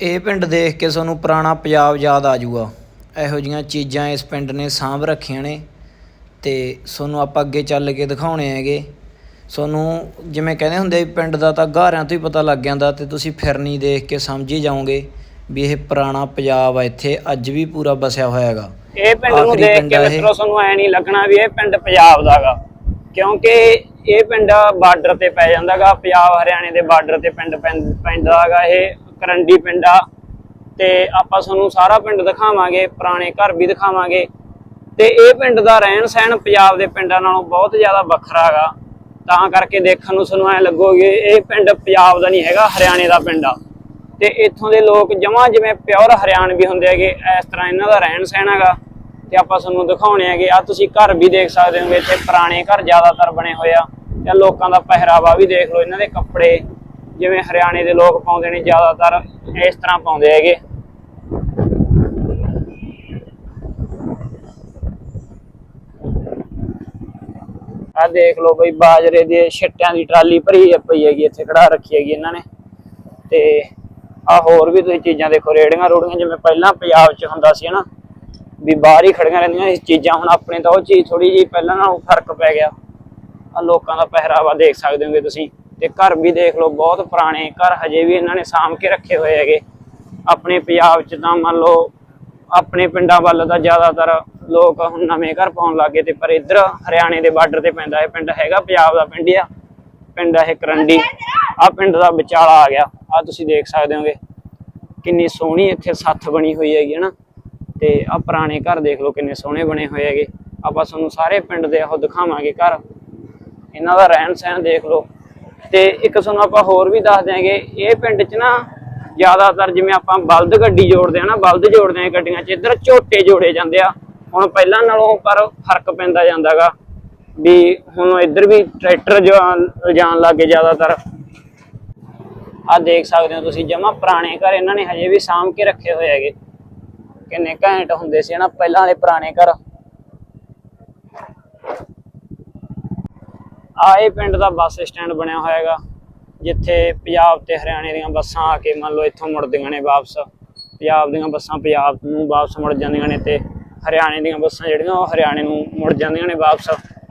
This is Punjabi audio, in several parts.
ਇਹ ਪਿੰਡ ਦੇਖ ਕੇ ਤੁਹਾਨੂੰ ਪੁਰਾਣਾ ਪੰਜਾਬ ਯਾਦ ਆ ਜਾਊਗਾ। ਇਹੋ ਜੀਆਂ ਚੀਜ਼ਾਂ ਇਸ ਪਿੰਡ ਨੇ ਸਾਂਭ ਰੱਖੀਆਂ ਨੇ ਤੇ ਤੁਹਾਨੂੰ ਆਪਾਂ ਅੱਗੇ ਚੱਲ ਕੇ ਦਿਖਾਉਣੇ ਹੈਗੇ। ਤੁਹਾਨੂੰ ਜਿਵੇਂ ਕਹਿੰਦੇ ਹੁੰਦੇ ਪਿੰਡ ਦਾ ਤਾਂ ਗਾਰਿਆਂ ਤੋਂ ਹੀ ਪਤਾ ਲੱਗ ਜਾਂਦਾ ਤੇ ਤੁਸੀਂ ਫਿਰਨੀ ਦੇਖ ਕੇ ਸਮਝ ਹੀ ਜਾਓਗੇ ਵੀ ਇਹ ਪੁਰਾਣਾ ਪੰਜਾਬ ਆ ਇੱਥੇ ਅੱਜ ਵੀ ਪੂਰਾ ਵਸਿਆ ਹੋਇਆ ਹੈਗਾ ਇਹ ਪਿੰਡ ਨੂੰ ਆਖਰੀ ਦੇਖ ਪਿੰਡ ਕੇ ਆ ਇਹ। ਮਿੱਤਰੋ ਤੁਹਾਨੂੰ ਐ ਨਹੀਂ ਲੱਗਣਾ ਵੀ ਇਹ ਪਿੰਡ ਪੰਜਾਬ ਦਾਗਾ ਕਿਉਂਕਿ ਇਹ ਪਿੰਡ ਬਾਰਡਰ ਤੇ ਪੈ ਜਾਂਦਾਗਾ, ਪੰਜਾਬ ਹਰਿਆਣੇ ਦੇ ਬਾਰਡਰ ਤੇ ਪਿੰਡ ਪੈਂ- ਪੈਂਦਾਗਾ ਇਹ, ਕਰੰਡੀ ਪਿੰਡ ਆ। ਤੇ ਆਪਾਂ ਤੁਹਾਨੂੰ ਸਾਰਾ ਪਿੰਡ ਦਿਖਾਵਾਂਗੇ, ਪੁਰਾਣੇ ਘਰ ਵੀ ਦਿਖਾਵਾਂਗੇ। ਤੇ ਇਹ ਪਿੰਡ ਦਾ ਰਹਿਣ ਸਹਿਣ ਪੰਜਾਬ ਦੇ ਪਿੰਡਾਂ ਨਾਲੋਂ ਬਹੁਤ ਜ਼ਿਆਦਾ ਵੱਖਰਾ ਹੈਗਾ ਤਾਂ ਕਰਕੇ ਦੇਖਣ ਨੂੰ ਸਾਨੂੰ ਐ ਲੱਗੋਗੇ, ਇਹ ਪਿੰਡ ਪੰਜਾਬ ਦਾ ਨਹੀਂ ਹੈਗਾ, ਹਰਿਆਣੇ ਦਾ ਪਿੰਡ ਆ। ਤੇ ਇੱਥੋਂ ਦੇ ਲੋਕ ਜਮਾ ਜਿਵੇਂ ਪਿਓਰ ਹਰਿਆਣਵੀ ਹੁੰਦੇ ਹੈਗੇ, ਇਸ ਤਰ੍ਹਾਂ ਇਹਨਾਂ ਦਾ ਰਹਿਣ ਸਹਿਣ ਹੈਗਾ। ਤੇ ਆਪਾਂ ਤੁਹਾਨੂੰ ਦਿਖਾਉਣੇ ਹੈਗੇ ਆ ਤੁਸੀਂ ਘਰ ਵੀ ਦੇਖ ਸਕਦੇ ਹੋਗੇ, ਇੱਥੇ ਪੁਰਾਣੇ ਘਰ ਜ਼ਿਆਦਾਤਰ ਬਣੇ ਹੋਏ ਆ। ਤੇ ਲੋਕਾਂ ਦਾ ਪਹਿਰਾਵਾ ਵੀ ਦੇਖ ਲਓ, ਇਹਨਾਂ ਦੇ ਕੱਪੜੇ, ਜਿਵੇਂ ਹਰਿਆਣੇ ਦੇ ਲੋਕ ਪਾਉਂਦੇ ਨੇ ਜ਼ਿਆਦਾਤਰ, ਇਸ ਤਰ੍ਹਾਂ ਪਾਉਂਦੇ ਹੈਗੇ। ਆ ਦੇਖ ਲਓ ਬਈ, ਬਾਜਰੇ ਦੇ ਛਿੱਟਿਆਂ ਦੀ ਟਰਾਲੀ ਭਰੀ ਪਈ ਹੈਗੀ, ਇੱਥੇ ਖੜਾ ਰੱਖੀ ਹੈਗੀ ਇਹਨਾਂ ਨੇ। ਤੇ ਆ ਹੋਰ ਵੀ ਤੁਸੀਂ ਚੀਜ਼ਾਂ ਦੇਖੋ, ਰੇੜੀਆਂ ਰੋੜੀਆਂ, ਜਿਵੇਂ ਪਹਿਲਾਂ ਪੰਜਾਬ 'ਚ ਹੁੰਦਾ ਸੀ ਹਨਾ ਵੀ ਬਾਹਰ ਹੀ ਖੜੀਆਂ ਰਹਿੰਦੀਆਂ ਇਹ ਚੀਜ਼ਾਂ ਹੁਣ ਆਪਣੇ ਤਾਂ ਉਹ ਚੀਜ਼ ਥੋੜੀ ਜਿਹੀ ਪਹਿਲਾਂ ਨਾਲੋਂ ਫ਼ਰਕ ਪੈ ਗਿਆ। ਆ ਲੋਕਾਂ ਦਾ ਪਹਿਰਾਵਾ ਦੇਖ ਸਕਦੇ ਹੋਗੇ ਤੁਸੀਂ। ਤੇ ਘਰ ਵੀ ਦੇਖ ਲਓ, ਬਹੁਤ ਪੁਰਾਣੇ ਘਰ ਹਜੇ ਵੀ ਇਹਨਾਂ ਨੇ ਸਾਂਭ ਕੇ ਰੱਖੇ ਹੋਏ ਹੈਗੇ। ਆਪਣੇ ਪੰਜਾਬ 'ਚ ਤਾਂ ਮੰਨ ਲਓ, ਆਪਣੇ ਪਿੰਡਾਂ ਵੱਲ ਤਾਂ ਜ਼ਿਆਦਾਤਰ ਲੋਕ ਹੁਣ ਨਵੇਂ ਘਰ ਪਾਉਣ ਲੱਗੇ ਤੇ ਪਰ ਇੱਧਰ ਹਰਿਆਣੇ ਦੇ ਬਾਰਡਰ ਤੇ ਪੈਂਦਾ ਇਹ ਪਿੰਡ ਹੈਗਾ, ਪੰਜਾਬ ਦਾ ਪਿੰਡ ਆ। ਪਿੰਡ ਇਹ ਕਰੰਡੀ। ਆ ਪਿੰਡ ਦਾ ਵਿਚਾਲਾ ਆ ਗਿਆ। ਆ ਤੁਸੀਂ ਦੇਖ ਸਕਦੇ ਹੋਗੇ। ਕਿੰਨੀ ਸੋਹਣੀ ਇੱਥੇ ਸੱਥ ਬਣੀ ਹੋਈ ਹੈਗੀ ਹੈ ਨਾ। ਤੇ ਆ ਪੁਰਾਣੇ ਘਰ ਦੇਖ ਲਓ ਕਿੰਨੇ ਸੋਹਣੇ ਬਣੇ ਹੋਏ ਹੈਗੇ। ਆਪਾਂ ਤੁਹਾਨੂੰ ਸਾਰੇ ਪਿੰਡ ਦੇ ਉਹ ਦਿਖਾਵਾਂਗੇ ਘਰ। ਇਹਨਾਂ ਦਾ ਰਹਿਣ ਸਹਿਣ ਦੇਖ ਲਓ। ਤੇ ਇੱਕ ਤੁਹਾਨੂੰ ਆਪਾਂ ਹੋਰ ਵੀ ਦੱਸ ਦਿਆਂਗੇ, ਇਹ ਪਿੰਡ 'ਚ ਨਾ ਜ਼ਿਆਦਾਤਰ ਜਿਵੇਂ ਆਪਾਂ ਬਲਦ ਗੱਡੀ ਜੋੜਦੇ ਆ ਨਾ, ਬਲਦ ਜੋੜਦੇ ਆ ਗੱਡੀਆਂ 'ਚ, ਇੱਧਰ ਝੋਟੇ ਜੋੜੇ ਜਾਂਦੇ ਆ। ਹੁਣ ਪਹਿਲਾਂ ਨਾਲੋਂ ਪਰ ਫ਼ਰਕ ਪੈਂਦਾ ਜਾਂਦਾਗਾ ਵੀ ਹੁਣ ਇੱਧਰ ਵੀ ਟਰੈਕਟਰ ਜਾ- ਜਾਣ ਲੱਗੇ ਜ਼ਿਆਦਾਤਰ। ਆ ਦੇਖ ਸਕਦੇ ਹੋ ਤੁਸੀਂ, ਜਮਾ ਪੁਰਾਣੇ ਘਰ ਇਹਨਾਂ ਨੇ ਹਜੇ ਵੀ ਸਾਂਭ ਕੇ ਰੱਖੇ ਹੋਏ ਹੈਗੇ। ਕਿੰਨੇ ਘੈਂਟ ਹੁੰਦੇ ਸੀ ਨਾ ਪਹਿਲਾਂ ਦੇ ਪੁਰਾਣੇ ਘਰ। ਆ ਪਿੰਡ ਦਾ ਬੱਸ ਸਟੈਂਡ ਬਣਿਆ ਹੋਇਆ ਹੈਗਾ, ਜਿੱਥੇ ਪੰਜਾਬ ਤੇ ਹਰਿਆਣੇ ਦੀਆਂ ਬੱਸਾਂ ਆ ਕੇ ਮੰਨ ਲਓ ਇੱਥੋਂ ਮੁੜਦੀਆਂ ਨੇ ਵਾਪਸ। ਪੰਜਾਬ ਦੀਆਂ ਬੱਸਾਂ ਪੰਜਾਬ ਨੂੰ ਵਾਪਸ ਮੁੜ ਜਾਂਦੀਆਂ ਨੇ ਤੇ ਹਰਿਆਣੇ ਦੀਆਂ ਬੱਸਾਂ ਜਿਹੜੀਆਂ, ਉਹ ਹਰਿਆਣੇ ਨੂੰ ਮੁੜ ਜਾਂਦੀਆਂ ਨੇ ਵਾਪਸ।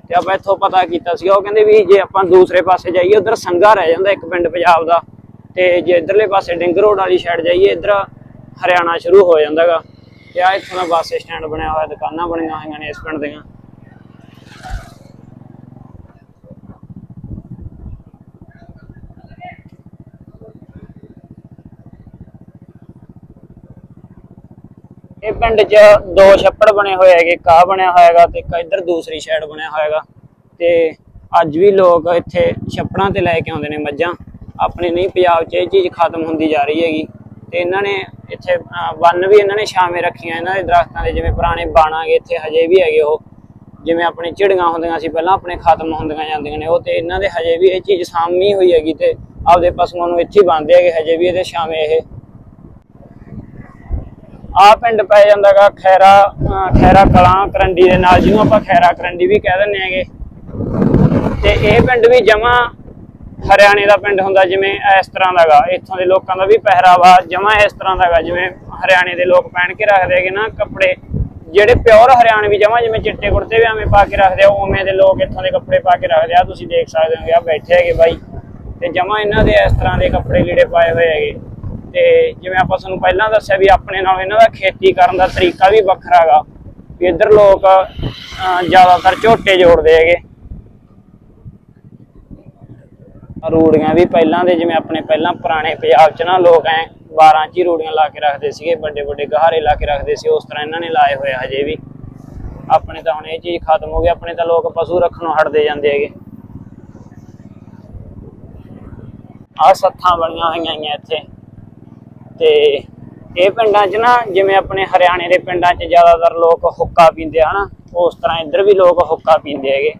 ਤੇ ਆਪਾਂ ਇੱਥੋਂ ਪਤਾ ਕੀਤਾ ਸੀਗਾ, ਉਹ ਕਹਿੰਦੇ ਵੀ ਜੇ ਆਪਾਂ ਦੂਸਰੇ ਪਾਸੇ ਜਾਈਏ, ਉਧਰ ਸੰਘਾ ਰਹਿ ਜਾਂਦਾ ਇੱਕ ਪਿੰਡ ਪੰਜਾਬ ਦਾ। ਤੇ ਜੇ ਇਧਰਲੇ ਪਾਸੇ ਡਿੰਗ ਰੋਡ ਵਾਲੀ ਸਾਈਡ ਜਾਈਏ, ਇਧਰ ਹਰਿਆਣਾ ਸ਼ੁਰੂ ਹੋ ਜਾਂਦਾਗਾ। ਤੇ ਆ ਇੱਥੋਂ ਦਾ ਬੱਸ ਸਟੈਂਡ ਬਣਿਆ ਹੋਇਆ, ਦੁਕਾਨਾਂ ਬਣੀਆਂ ਹੋਈਆਂ ਨੇ ਇਸ ਪਿੰਡ ਦੀਆਂ। ਇਹ ਪਿੰਡ 'ਚ ਦੋ ਛੱਪੜ ਬਣੇ ਹੋਏ ਹੈਗੇ ਕਾ ਬਣਿਆ ਹੋਇਆ ਹੈਗਾ ਤੇ ਇੱਕ ਇੱਧਰ ਦੂਸਰੀ ਸਾਈਡ ਬਣਿਆ ਹੋਇਆ ਹੈਗਾ। ਤੇ ਅੱਜ ਵੀ ਲੋਕ ਇੱਥੇ ਛੱਪੜਾਂ ਤੇ ਲੈ ਕੇ ਆਉਂਦੇ ਨੇ ਮੱਝਾਂ। ਆਪਣੇ ਨਹੀਂ, ਪੰਜਾਬ 'ਚ ਇਹ ਚੀਜ਼ ਖਤਮ ਹੁੰਦੀ ਜਾ ਰਹੀ ਹੈਗੀ। ਤੇ ਇਹਨਾਂ ਨੇ ਇੱਥੇ ਅਹ, ਵੀ ਇਹਨਾਂ ਨੇ ਛਾਵੇਂ ਰੱਖੀਆਂ ਇਹਨਾਂ ਦੇ ਦਰਖਤਾਂ ਦੇ ਜਿਵੇਂ ਪੁਰਾਣੇ ਬਾਣਾਗੇ ਇੱਥੇ ਹਜੇ ਵੀ ਹੈਗੇ ਉਹ। ਜਿਵੇਂ ਆਪਣੇ ਝਿੜੀਆਂ ਹੁੰਦੀਆਂ ਸੀ ਪਹਿਲਾਂ ਆਪਣੇ ਖਤਮ ਹੁੰਦੀਆਂ ਜਾਂਦੀਆਂ ਨੇ ਉਹ ਤੇ ਇਹਨਾਂ ਦੇ ਹਜੇ ਵੀ ਇਹ ਚੀਜ਼ ਸਾਂਭੀ ਹੋਈ ਹੈਗੀ ਤੇ ਆਪਦੇ ਪਸ਼ੂਆਂ ਨੂੰ ਇੱਥੇ ਹੀ ਹੈਗੇ ਹਜੇ ਵੀ ਇਹਦੇ ਛਾਵੇਂ ਇਹ। ਆ ਪਿੰਡ ਪੈ ਜਾਂਦਾਗਾ ਖੈਰਾ ਅਹ ਖੈਰਾ ਕਲਾਂ ਕਰੰਡੀ ਦੇ ਨਾਲ ਜਿਹਨੂੰ ਆਪਾਂ ਖੈਰਾ ਕਰੰਡੀ ਵੀ ਕਹਿ ਦਿੰਦੇ ਹੈਗੇ। ਤੇ ਇਹ ਪਿੰਡ ਵੀ ਜਮਾ ਹਰਿਆਣੇ ਦਾ ਪਿੰਡ ਹੁੰਦਾ ਜਿਵੇਂ ਇਸ ਤਰ੍ਹਾਂ ਦਾਗਾ ਇੱਥੋਂ ਦੇ ਲੋਕਾਂ ਦਾ ਵੀ ਪਹਿਰਾਵਾ ਜਮਾ ਇਸ ਤਰ੍ਹਾਂ ਦਾਗਾ ਜਿਵੇਂ ਹਰਿਆਣੇ ਦੇ ਲੋਕ ਪਹਿਨ ਕੇ ਰੱਖਦੇ ਹੈਗੇ ਨਾ ਕੱਪੜੇ। ਜਿਹੜੇ ਪਿਓਰ ਹਰਿਆਣਵੀ ਜਮਾ, ਜਿਵੇਂ ਚਿੱਟੇ ਕੁੜਤੇ ਵੀ ਐਵੇਂ ਪਾ ਕੇ ਰੱਖਦੇ ਆ, ਉਵੇਂ ਦੇ ਲੋਕ ਇੱਥੋਂ ਦੇ ਕੱਪੜੇ ਪਾ ਕੇ ਰੱਖਦੇ ਆ। ਤੁਸੀਂ ਦੇਖ ਸਕਦੇ ਹੋ ਆ ਬੈਠੇ ਹੈਗੇ ਬਾਈ। ਤੇ ਜਮਾ ਇਹਨਾਂ ਦੇ ਇਸ ਤਰ੍ਹਾਂ ਦੇ ਕੱਪੜੇ ਲੀੜੇ ਪਾਏ ਹੋਏ ਹੈਗੇ। ਤੇ ਜਿਵੇਂ ਆਪਾਂ ਤੁਹਾਨੂੰ ਪਹਿਲਾਂ ਦੱਸਿਆ ਵੀ ਆਪਣੇ ਨਾਲ ਇਹਨਾਂ ਦਾ ਖੇਤੀ ਕਰਨ ਦਾ ਤਰੀਕਾ ਵੀ ਵੱਖਰਾ ਹੈਗਾ ਵੀ ਇੱਧਰ ਲੋਕ ਜ਼ਿਆਦਾਤਰ ਝੋਟੇ ਜੋੜਦੇ ਹੈਗੇ। ਰੂੜੀਆਂ ਵੀ ਪਹਿਲਾਂ ਦੇ, ਜਿਵੇਂ ਆਪਣੇ ਪਹਿਲਾਂ ਪੁਰਾਣੇ ਪੰਜਾਬ 'ਚ ਨਾ ਲੋਕ ਐ 12 ਚ ਹੀ ਰੂੜੀਆਂ ਲਾ ਕੇ ਰੱਖਦੇ ਸੀਗੇ, ਵੱਡੇ ਵੱਡੇ ਗਹਾਰੇ ਲਾ ਕੇ ਰੱਖਦੇ ਸੀ, ਉਸ ਤਰ੍ਹਾਂ ਇਹਨਾਂ ਨੇ ਲਾਏ ਹੋਏ ਆ ਹਜੇ ਵੀ। ਆਪਣੇ ਤਾਂ ਹੁਣ ਇਹ ਚੀਜ਼ ਖਤਮ ਹੋ ਗਈ, ਆਪਣੇ ਤਾਂ ਲੋਕ ਪਸ਼ੂ ਰੱਖਣੋਂ ਹਟਦੇ ਜਾਂਦੇ ਹੈਗੇ। ਆ ਸੱਥਾਂ ਬਣੀਆਂ ਹੋਈਆਂ ਇੱਥੇ। ਤੇ ਇਹ ਪਿੰਡਾਂ 'ਚ ਨਾ, ਜਿਵੇਂ ਆਪਣੇ ਹਰਿਆਣੇ ਦੇ ਪਿੰਡਾਂ 'ਚ ਜ਼ਿਆਦਾਤਰ ਲੋਕ ਹੁੱਕਾ ਪੀਂਦੇ ਆ, ਹਨਾ? ਉਸ ਤਰ੍ਹਾਂ ਇੱਧਰ ਵੀ ਲੋਕ ਹੁੱਕਾ ਪੀਂਦੇ ਹੈਗੇ।